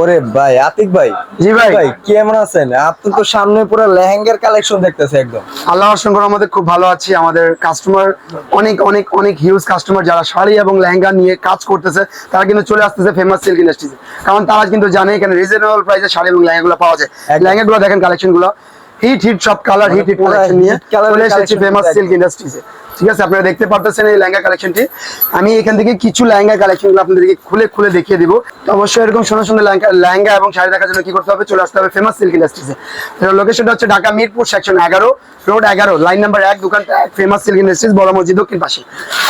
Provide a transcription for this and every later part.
ওরে ভাই আতিক ভাই। জি ভাই। ভাই কেমন আছেন? আপনি তো সামনে পুরো লেহেঙ্গার কালেকশন দেখতেছে একদম। আল্লাহ অসংখ্য আমাদের খুব ভালো আছি। আমাদের কাস্টমার অনেক অনেক অনেক হিউজ কাস্টমার যারা শাড়ি এবং লেহেঙ্গা নিয়ে কাজ করতেছে তারা কিন্তু চলে আসতেছে ফেমাস সিল্ক ইন্ডাস্ট্রিজে কারণ তারা কিন্তু জানে এখানে রিজনেবল প্রাইসে শাড়ি এবং লেহেঙ্গাগুলো পাওয়া যায়। একদম। লেহেঙ্গাগুলো দেখেন কালেকশনগুলো হিট হিট সব কালার হিট হিট কালেকশন নিয়ে চলে এসেছি ফেমাস সিল্ক ইন্ডাস্ট্রিজে ঠিক আছে, আপনারা দেখতে পারতেছেন এই লেহেঙ্গা কালেকশনটি আমি এখান থেকে কিছু লেহেঙ্গা কালেকশনগুলো আপনাদেরকে খুলে খুলে দেখিয়ে দিব। তো অবশ্যই এরকম সুন্দর সুন্দর লেহেঙ্গা এবং শাড়ি দেখার জন্য কি করতে হবে? চলে আসতে হবে ফেমাস সিল্ক ইন্ডাস্ট্রিজে লোকেশনটা হচ্ছে ঢাকা মিরপুর সেকশন এগারো রোড এগারো লাইন নাম্বার এক, দোকানটা ফেমাস সিল্ক ইন্ডাস্ট্রিজ বড় মসজিদ দক্ষিণ পাশে।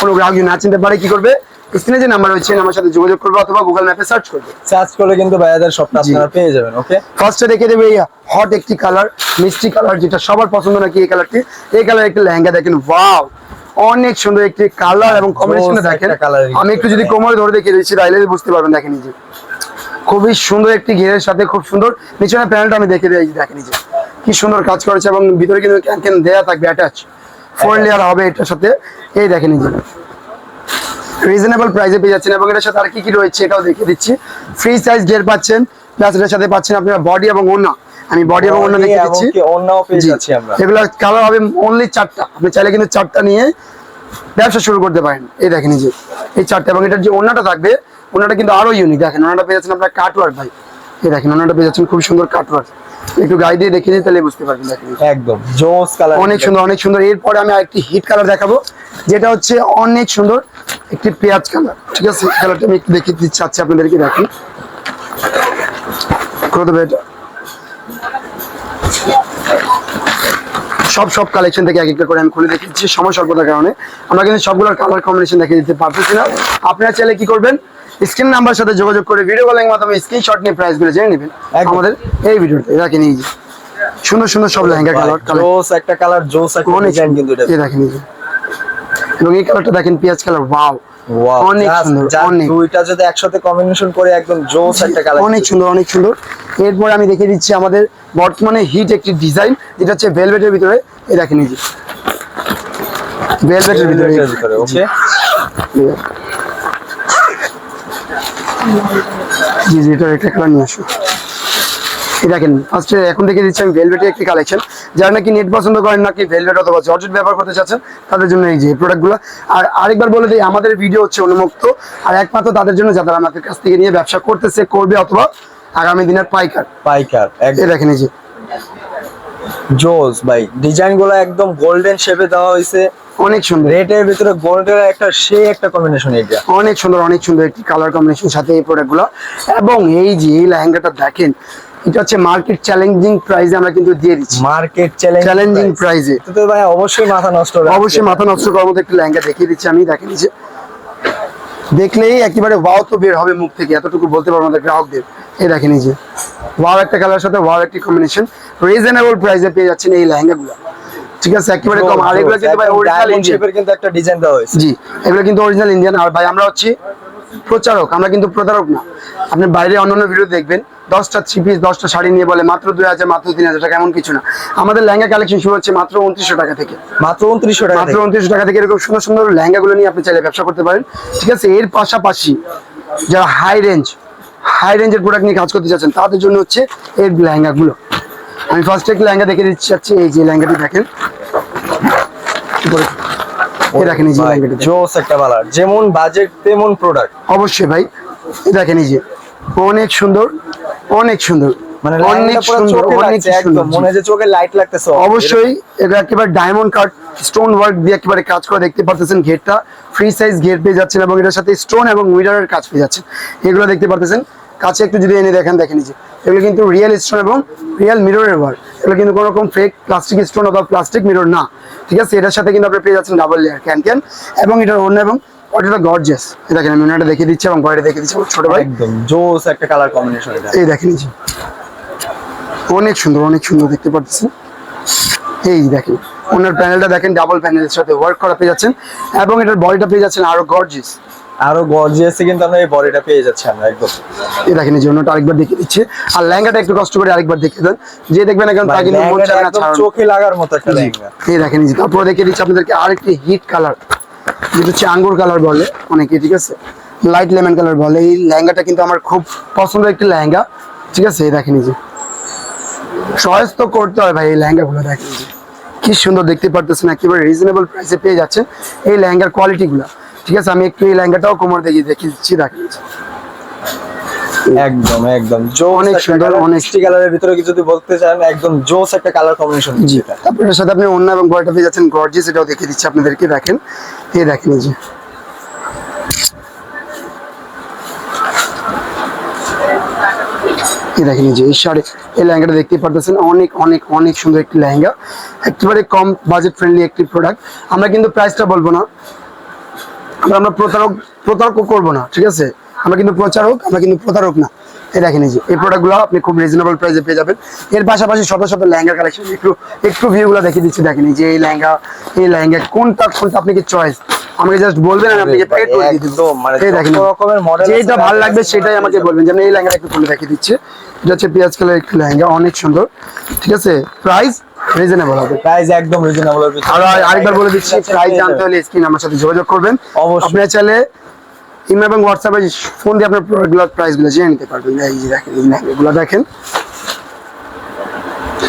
কোনো গ্রাহক না চিনতে পারে, কি করবে? স্ক্রিনে যে নাম্বার রয়েছে আমার সাথে যোগাযোগ করবে অথবা গুগল ম্যাপে সার্চ করবে। সার্চ করলে কিন্তু ভাইয়াদের সবটা আপনারা পেয়ে যাবেন ওকে ফার্স্টে দেখে দেবে এই হট একটি কালার মিষ্টি কালার যেটা সবার পছন্দ নাকি এই কালারটি এই কালার একটি লেহেঙ্গা দেখেন ওয়াও অনেক সুন্দর একটি কালার এবং কম্বিনেশনে দেখেন। আমি একটু যদি কোমরে ধরে দেখিয়ে দিচ্ছি তাইলে বুঝতে পারবেন দেখেন নিজে খুবই সুন্দর একটি ঘেরের সাথে খুব সুন্দর। পিছনের প্যানেলটা আমি দেখে দিয়েছি দেখেন নিজে কি সুন্দর কাজ করেছে এবং ভিতরে কিন্তু ক্যান ক্যান দেয়া থাকবে অ্যাটাচ ফোর লেয়ার হবে এটার সাথে। এই দেখেন নিজে রিজনেবল প্রাইসে পেয়ে যাচ্ছেন এবং এটার সাথে আর কি কি রয়েছে এটাও দেখিয়ে দিচ্ছি। ফ্রি সাইজ গের পাচ্ছেন প্লাস এটার সাথে পাচ্ছেন আপনারা বডি এবং ওড়না। আমি বডি এবং ওড়না দেখিয়ে দিচ্ছি। এগুলো কালার হবে অনলি চারটা। আপনি চাইলে কিন্তু চারটা নিয়ে ব্যবসা শুরু করতে পারেন। এই দেখেন যে এই চারটা এবং এটার যে ওড়নাটা থাকবে ওড়নাটা কিন্তু আরও ইউনিক দেখেন ওড়নাটা পেয়ে যাচ্ছেন আপনার কাটওয়ার্ক ভাই। এই দেখেন ওড়নাটা পেয়ে যাচ্ছেন খুব সুন্দর কাটওয়ার্ক একটু গায়ে দিয়ে দেখিয়ে দিই তাহলে বুঝতে পারবেন দেখেন একদম জোস কালার অনেক সুন্দর অনেক সুন্দর। এরপরে আমি আরেকটি হিট কালার দেখাবো যেটা হচ্ছে অনেক সুন্দর একটি পেঁয়াজ কালার ঠিক আছে? কালারটা আমি একটু দেখিয়ে দিতে চাচ্ছি আপনাদেরকে দেখি। করে দেবে এটা। সব সব কালেকশন থেকে এক একটা করে আমি খুলে দেখিয়েছি সময় স্বল্পতার কারণে। আমরা কিন্তু সবগুলোর কালার কম্বিনেশন দেখিয়ে দিতে পারতেছি না। আপনারা চাইলে কি করবেন? স্ক্রিন নাম্বার সাথে যোগাযোগ করে ভিডিও কলের মাধ্যমে স্ক্রিনশট নিয়ে প্রাইসগুলো জেনে নেবেন। আমাদের এই ভিডিওতে রাখেন নিয়ে যে। সুন্দর সুন্দর সব লেহেঙ্গা কালার কালার জোস একটা কালার জোস একটা ডিজাইন কিন্তু এটা। দেখেন যে। এবং এই কালারটা দেখেন পেঁয়াজ কালার ওয়াও Wow, অনেক just- সুন্দর just অনেক। দুইটা যদি একসাথে কম্বিনেশন করে একদম জোস একটা কালার অনেক সুন্দর অনেক সুন্দর। এরপরে আমি দেখিয়ে দিচ্ছি আমাদের বর্তমানে হিট একটি ডিজাইন যেটা হচ্ছে ভেলভেটের ভিতরে। এই দেখেন এই যে। ভেলভেটের ভিতরে। ওকে জি জি এটা একটা কালার নিয়ে আসো। এই দেখেন ফার্স্টে এখন দেখে দিচ্ছি আমি ভেলভেটের একটি কালেকশন যারা নাকি নেট পছন্দ করেন নাকি ভেলভেট অথবা জর্জেট ব্যবহার করতে চাচ্ছেন তাদের জন্য এই যে প্রোডাক্টগুলো আর আরেকবার বলে দিই আমাদের ভিডিও হচ্ছে উন্মুক্ত। আর একমাত্র তাদের জন্য যারা আমাদের কাছ থেকে নিয়ে ব্যবসা করতেছে করবে অথবা আগামী দিনের পাইকার। পাইকার একদম। দেখেন এই যে। জোস ভাই ডিজাইনগুলো একদম গোল্ডেন শেপে দেওয়া হয়েছে অনেক সুন্দর। রেটের ভিতরে গোল্ডের একটা সে একটা কম্বিনেশন এটা অনেক সুন্দর অনেক সুন্দর একটি কালার কম্বিনেশন সাথে এই প্রোডাক্টগুলো এবং এই যে এই লেহেঙ্গাটা দেখেন এটা হচ্ছে মার্কেট চ্যালেঞ্জিং প্রাইসে আমরা কিন্তু দিয়ে দিচ্ছি। মার্কেট চ্যালেঞ্জিং প্রাইসে তো ভাই অবশ্যই মাথা নষ্ট হবে অবশ্যই মাথা নষ্ট করার মতো একটি লেহেঙ্গা দেখিয়ে দিচ্ছি আমি দেখেন যে। দেখলেই একেবারে ওয়াও তো বের হবে মুখ থেকে এতটুকু বলতে পারব আমাদের গ্রাহকদের। এই দেখেন এই যে। ওয়াও একটা কালার সাথে ওয়াও একটি কম্বিনেশন রিজনেবল প্রাইসে পেয়ে যাচ্ছেন এই লেহেঙ্গাগুলো। ঠিক আছে একেবারে কম। আর এগুলো কিন্তু ভাই অরিজিনাল শেপের কিন্তু একটা ডিজাইন দেওয়া হয়েছে। জি এগুলো কিন্তু অরিজিনাল ইন্ডিয়ান আর ভাই আমরা হচ্ছি প্রচারক আমরা কিন্তু প্রতারক না। আপনি বাইরে অন্যান্য ভিডিও দেখবেন দশটা থ্রি পিস দশটা শাড়ি নিয়ে বলে মাত্র দুই হাজার মাত্র তিন হাজার টাকা এমন কিছু না। আমাদের লেহেঙ্গা কালেকশন শুরু হচ্ছে মাত্র উনত্রিশশো টাকা থেকে। মাত্র উনত্রিশশো টাকা মাত্র। উনত্রিশশো টাকা থেকে এরকম সুন্দর সুন্দর লেহেঙ্গাগুলো নিয়ে আপনি চাইলে ব্যবসা করতে পারেন। ঠিক আছে এর পাশাপাশি যারা হাই রেঞ্জ হাই রেঞ্জের প্রোডাক্ট নিয়ে কাজ করতে চাচ্ছেন তাদের জন্য হচ্ছে এর লেহেঙ্গাগুলো। আমি ফার্স্টে একটি লেহেঙ্গা দেখে দিচ্ছি যাচ্ছি এই যে লেহেঙ্গাটি দেখেন। দেখেন এই যে জোস একটা যেমন বাজেট তেমন প্রোডাক্ট অবশ্যই ভাই দেখেন এই যে অনেক সুন্দর অনেক সুন্দর মানে অনেক সুন্দর অনেক সুন্দর একদম। মনে যে চোখে লাইট লাগতেছে। অবশ্যই এটা একেবারে ডায়মন্ড কাট স্টোন ওয়ার্ক দিয়ে একেবারে কাজ করে দেখতে পারতেছেন ঘেরটা। ফ্রি সাইজ ঘের পেয়ে যাচ্ছেন এবং এটার সাথে স্টোন এবং মিরারের কাজ পেয়ে যাচ্ছেন। এগুলো দেখতে পারতেছেন। কাছে একটু যদি এনে দেখেন এই যে এগুলো কিন্তু রিয়েল স্টোন এবং রিয়েল মিররের ওয়ার্ক এগুলো কিন্তু কোনো রকম ফেক প্লাস্টিক স্টোন অথবা প্লাস্টিক মিরর না। ঠিক আছে? এটার সাথে কিন্তু আপনি পেয়ে যাচ্ছেন ডাবল লেয়ার ক্যান ক্যান এবং এটার অন্য এবং গর্জিয়াস দেখেন আমি ওনাটা দেখিয়ে দিচ্ছি এবং বাইরে দেখিয়ে দিচ্ছি ছোট ভাই। একদম জোস একটা কালার কম্বিনেশন এটা। এই দেখেন এই অনেক সুন্দর অনেক সুন্দর দেখতে পাচ্ছেন। এই দেখেন ওনার প্যানেলটা দেখেন ডাবল প্যানেলের সাথে ওয়ার্ক করা পেয়ে যাচ্ছেন এবং এটার বডিটা পেয়ে যাচ্ছেন আরও গর্জিয়াস আরও গর্জিয়াসে কিন্তু আমরা এই বডিটা পেয়ে যাচ্ছি আমরা একদম। আরেকবার দেখিয়ে দিচ্ছে। আর লেহেঙ্গাটা একটু কষ্ট করে আরেকবার দেখিয়ে দেন। যে দেখবেন এখন মন চায় না ছাড়ানো। চোখে লাগার মতো একটা। লেহেঙ্গা। এই দেখেন এই তারপরে দেখিয়ে দিচ্ছি আপনাদেরকে আরেকটি হিট কালার যেটা হচ্ছে আঙ্গুর কালার বলে অনেকে ঠিক আছে? লাইট লেমন কালার বলে। এই লেহেঙ্গাটা কিন্তু আমার খুব পছন্দের একটি লেহেঙ্গা। ঠিক আছে? এই দেখেন এই যে। চয়েস তো করতে হয় ভাই এই লেহেঙ্গাগুলো দেখেন। যে কি সুন্দর দেখতে পারতেছেন একেবারে রিজনেবল প্রাইসে পেয়ে যাচ্ছে এই লেহেঙ্গার কোয়ালিটিগুলো ঠিক আছে আমি একটু এই লেহেঙ্গাটাও কোমর দেখিয়ে দেখিয়ে দিচ্ছি দেখেন একদম একদম। জোস অনেক সুন্দর, অনেক কালারের ভিতরে কি যদি বলতে চান একদম জোস একটা কালার কম্বিনেশন জি। তারপর সাথে আপনি অন্য এবং বয়টা পেয়ে যাচ্ছেন গর্জিয়াস এটাও দেখিয়ে দিচ্ছি আপনাদেরকে দেখেন। এই দেখেন এই যে। দেখেন এই যে এই শাড়ি এই লেহেঙ্গাটা দেখতে পারতেছেন অনেক অনেক অনেক সুন্দর একটি লেহেঙ্গা। একেবারে কম বাজেট ফ্রেন্ডলি একটি প্রোডাক্ট আমরা কিন্তু প্রাইসটা বলব না। আমরা প্রতারক প্রতারক করব না ঠিক আছে? আমরা কিন্তু প্রচারক আমরা কিন্তু প্রতারক না। এই দেখেন এই যে এই প্রোডাক্টগুলো আপনি খুব রিজনেবল প্রাইসে পেয়ে যাবেন। এর পাশাপাশি শত শত লেহেঙ্গা কালেকশন একটু একটু ভিউগুলো দেখিয়ে দিচ্ছি দেখেন এই যে এই লেহেঙ্গা এই লেহেঙ্গা কোনটা কোনটা আপনি কি চয়েস আমাকে জাস্ট বলবেন আমি আপনাকে প্যাকেট করে দিয়ে দেবো মানে এই দেখেন রকমের model যেটা ভালো লাগবে সেটাই আমাকে বলবেন। যেমন এই লেহেঙ্গাটা একটু খুলে দেখিয়ে দিচ্ছে। এটা হচ্ছে পেঁয়াজ কালার একটু লেহেঙ্গা অনেক সুন্দর ঠিক আছে? প্রাইস রিজনেবল হবে। প্রাইস একদম রিজনেবল হবে। আর আরেকবার বলে দিচ্ছি প্রাইস জানতে হলে স্ক্রিন আমার সাথে যোগাযোগ করবেন। অবশ্যই। আপনি চাইলে ইমেল এবং হোয়াটসঅ্যাপে ফোন দিয়ে আপনার প্রোডাক্টগুলোর প্রাইসগুলো জেনে নিতে পারবেন। এই যে দেখেন এগুলো দেখেন।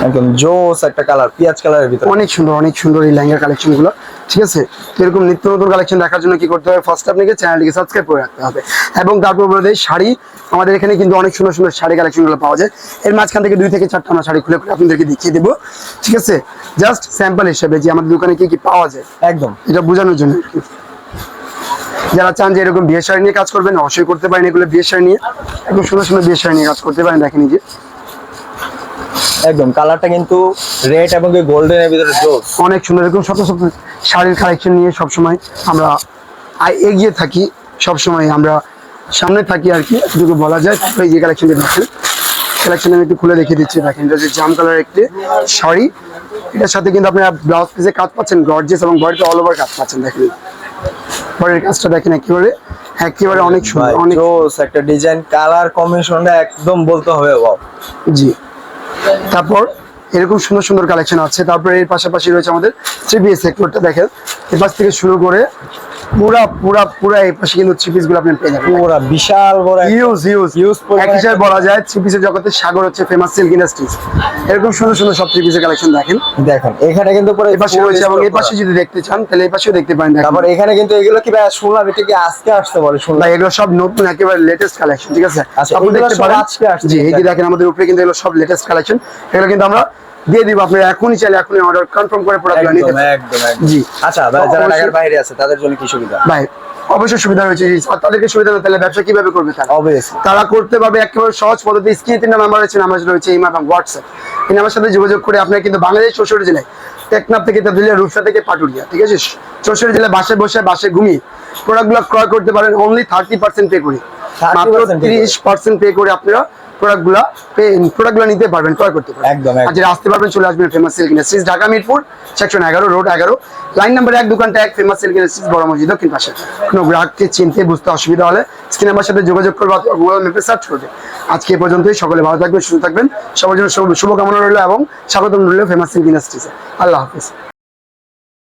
একদম জোস একটা কালার পেঁয়াজ কালারের ভিতরে। অনেক সুন্দর অনেক সুন্দর এই লেহেঙ্গা কালেকশনগুলো ঠিক আছে? এরকম নিত্য নতুন কালেকশন দেখার জন্য কি করতে হবে? ফার্স্ট আপনাকে চ্যানেলটিকে সাবস্ক্রাইব করে রাখতে হবে। এবং তারপর বলে দেয় শাড়ি আমাদের এখানে কিন্তু অনেক সুন্দর সুন্দর শাড়ি কালেকশনগুলো পাওয়া যায়। এর মাঝখান থেকে দুই থেকে চারটা আমরা শাড়ি খুলে খুলে আপনাদেরকে দেখিয়ে দেবো। ঠিক আছে? জাস্ট স্যাম্পল হিসেবে যে আমাদের দোকানে কি কি পাওয়া যায়। একদম। এটা বোঝানোর জন্য। যারা চান যে এরকম বিয়ে শাড়ি নিয়ে কাজ করবেন অবশ্যই করতে পারেন এগুলো বিয়ে শাড়ি নিয়ে। একদম সুন্দর সুন্দর বিয়ে শাড়ি নিয়ে কাজ করতে পারেন দেখেন যে। একদম কালারটা কিন্তু রেড এবং গোল্ডেনের ভিতরে জোস অনেক সুন্দর এরকম শত শত শাড়ির কালেকশন নিয়ে সবসময় আমরা আ- এগিয়ে থাকি সবসময় আমরা সামনে থাকি আর কি। এটুকু বলা যায় এই যে কালেকশন দেখেন কালেকশন আমি একটু খুলে দেখিয়ে দিচ্ছি দেখেন এটা হচ্ছে জাম কালার একটি শাড়ি। এটার সাথে কিন্তু আপনারা ব্লাউজ পিসে কাজ পাচ্ছেন গর্জেস এবং বডিতে অল ওভার কাজ পাচ্ছেন দেখেন। বডির কাজটা দেখেন একেবারে একেবারে অনেক সুন্দর অনেক একটা ডিজাইন কালার কম্বিনেশনটা একদম বলতে হবে বাবা জি। তারপর এরকম সুন্দর সুন্দর কালেকশন আছে। তারপরে এর পাশাপাশি রয়েছে আমাদের থ্রি বিএস সেক্টরটা দেখেন। এর পাশ থেকে শুরু করে পুরা পুরা পুরা এই পাশে কিন্তু থ্রি পিস আপনি পেয়ে যাবেন। পুরা বিশাল বড় একটা- ইউজ ইউজ এক হিসাবে বলা যায় থ্রি পিসের জগতে সাগর হচ্ছে ফেমাস সিল্ক ইন্ডাস্ট্রিজ এরকম সুন্দর সুন্দর সব থ্রি পিসের কালেকশন দেখেন। দেখেন এখানে কিন্তু পুরো এই পাশে রয়েছে এবং এই পাশে যদি দেখতে চান তাহলে এই পাশেও দেখতে পারেন দেখেন। তারপর এখানে কিন্তু এগুলো কি ভাই শুনলাম এটা কি আজকে আসতে বলে শুনলাম এগুলো সব নতুন একেবারে লেটেস্ট কালেকশন ঠিক আছে? আচ্ছা, আপনি দেখতে পারেন। আজকে আসছে, জি এই যে দেখেন। দেখেন আমাদের উপরে কিন্তু এগুলো সব লেটেস্ট কালেকশন এগুলো কিন্তু আমরা দিয়ে দিব এখনই চাইলে এখনই অর্ডার কনফার্ম করে নিতে একদম জি। আচ্ছা যারা ঢাকার বাইরে আছে তাদের জন্য কি সুবিধা? ভাই অবশ্যই সুবিধা রয়েছে। তাদেরকে সুবিধা না তাহলে ব্যবসা কীভাবে করবে তারা? তারা করতে পারবে একেবারে সহজ পদ্ধতি। স্ক্রিনে তিনটা নাম্বার রয়েছে নাম্বার রয়েছে ইমা এবং হোয়াটসঅ্যাপ এই নাম্বার সাথে যোগাযোগ করে আপনার কিন্তু বাংলাদেশ চৌষট্টি জেলায় টেকনাফ থেকে তেতুলিয়া রূপসা থেকে পাটুরিয়া ঠিক আছে? চৌষট্টি জেলায় বাসে বসে বাসে ঘুমিয়ে প্রোডাক্টগুলো ক্রয় করতে পারেন। অনলি থার্টি পার্সেন্ট পে করে। মাত্র তিরিশ পার্সেন্ট পে করে আপনারা প্রোডাক্টগুলো প্রোডাক্টগুলো নিতে পারবেন ক্রয় করতে পারবেন। একদম, একদম। আর যারা আসতে পারবেন চলে আসবেন famous silk industries Dhaka Mirpur section এগারো রোড এগারো। লাইন নাম্বার এক দোকানটা এক ফেমাস সিল্ক ইন্ডাস্ট্রিজ বড় মসজিদ দক্ষিণ পাশে। কোনো গ্রাহককে চিনতে বুঝতে অসুবিধা হলে স্ক্রিন সাথে যোগাযোগ করবে অথবা গুগল ম্যাপে সার্চ করবে। আজকে এ পর্যন্তই সকলে ভালো থাকবেন সুস্থ থাকবেন। সবার জন্য শুভকামনা রইল এবং স্বাগতম রইল ফেমাস সিল্ক ইন্ডাস্ট্রিজে আল্লাহ হাফিজ।